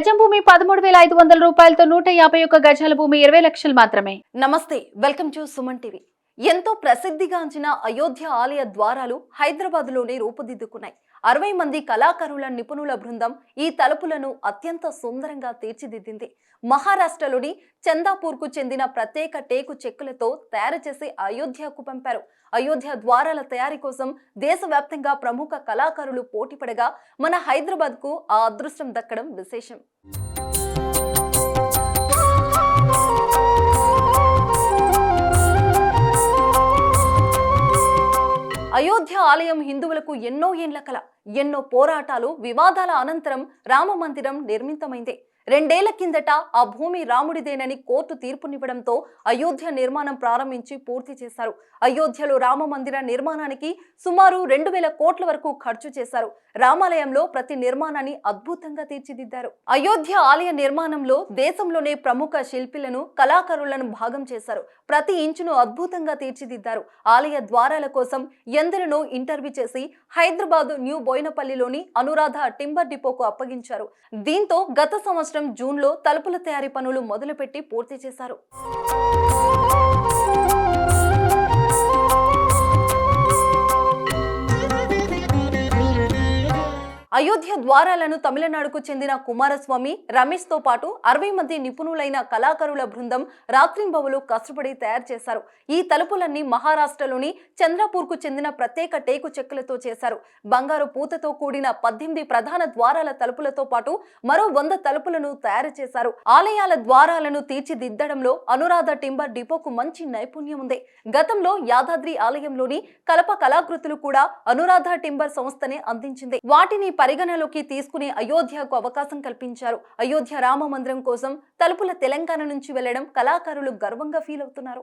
గజం భూమి పదమూడు వేల ఐదు వందల రూపాయలతో నూట యాభై ఒక్క గజాల భూమి ఇరవై లక్షలు మాత్రమే. నమస్తే వెల్కమ్ టు సుమన్ టీవీ. ఎంతో ప్రసిద్ధిగాంచిన అయోధ్య ఆలయ ద్వారాలు హైదరాబాద్లోనే రూపుదిద్దుకున్నాయి. అరవై మంది కళాకారుల నిపుణుల బృందం ఈ తలుపులను అత్యంత సుందరంగా తీర్చిదిద్దింది. మహారాష్ట్రలోని చందాపూర్కు చెందిన ప్రత్యేక టేకు చెక్కులతో తయారు చేసి అయోధ్యకు పంపారు. అయోధ్య ద్వారాల తయారీ కోసం దేశవ్యాప్తంగా ప్రముఖ కళాకారులు పోటీపడగా మన హైదరాబాద్కు ఆ అదృష్టం దక్కడం విశేషం. అయోధ్య ఆలయం హిందువులకు ఎన్నో ఏండ్ల కల ఎన్నో పోరాటాలు వివాదాల అనంతరం రామ మందిరం నిర్మితమైంది. రెండేళ్ళ కిందట ఆ భూమి రాముడిదేనని కోర్టు తీర్పునివ్వడంతో అయోధ్య నిర్మాణం ప్రారంభించి పూర్తి చేశారు. అయోధ్యలో రామ మందిర నిర్మాణానికి సుమారు రెండు వేల కోట్ల వరకు ఖర్చు చేశారు. రామాలయంలో ప్రతి నిర్మాణాన్ని అద్భుతంగా తీర్చిదిద్దారు. అయోధ్య ఆలయ నిర్మాణంలో దేశంలోనే ప్రముఖ శిల్పులను కళాకారులను భాగం చేశారు. ప్రతి ఇంచును అద్భుతంగా తీర్చిదిద్దారు. ఆలయ ద్వారాల కోసం ఎందరినో ఇంటర్వ్యూ చేసి హైదరాబాద్ న్యూ బోయినపల్లిలోని అనురాధ టింబర్ డిపోకు అప్పగించారు. దీంతో గత సంవత్సరం జూన్లో తలుపుల తయారీ పనులు మొదలుపెట్టి పూర్తి చేశారు. అయోధ్య ద్వారాలను తమిళనాడుకు చెందిన కుమారస్వామి రమేష్తో పాటు అరవై మంది నిపుణులైన కళాకారుల బృందం రాత్రింబవలు కష్టపడి తయారు చేశారు. ఈ తలుపులన్నీ మహారాష్ట్రలోని చంద్రపూర్కు చెందిన ప్రత్యేక టేకు చెక్కలతో చేశారు. బంగారు పూతతో కూడిన పద్దెనిమిది ప్రధాన ద్వారాల తలుపులతో పాటు మరో వంద తలుపులను తయారు చేశారు. ఆలయాల ద్వారాలను తీర్చిదిద్దడంలో అనురాధ టింబర్ డిపోకు మంచి నైపుణ్యం ఉంది. గతంలో యాదాద్రి ఆలయంలోని కలప కళాకృతులు కూడా అనురాధ టింబర్ సంస్థనే అందించింది. వాటిని పరిగణలోకి తీసుకుని అయోధ్యకు అవకాశం కల్పించారు. అయోధ్య రామ మందిరం కోసం తలుపుల తెలంగాణ నుంచి వెళ్ళడం కళాకారులు గర్వంగా ఫీల్ అవుతున్నారు.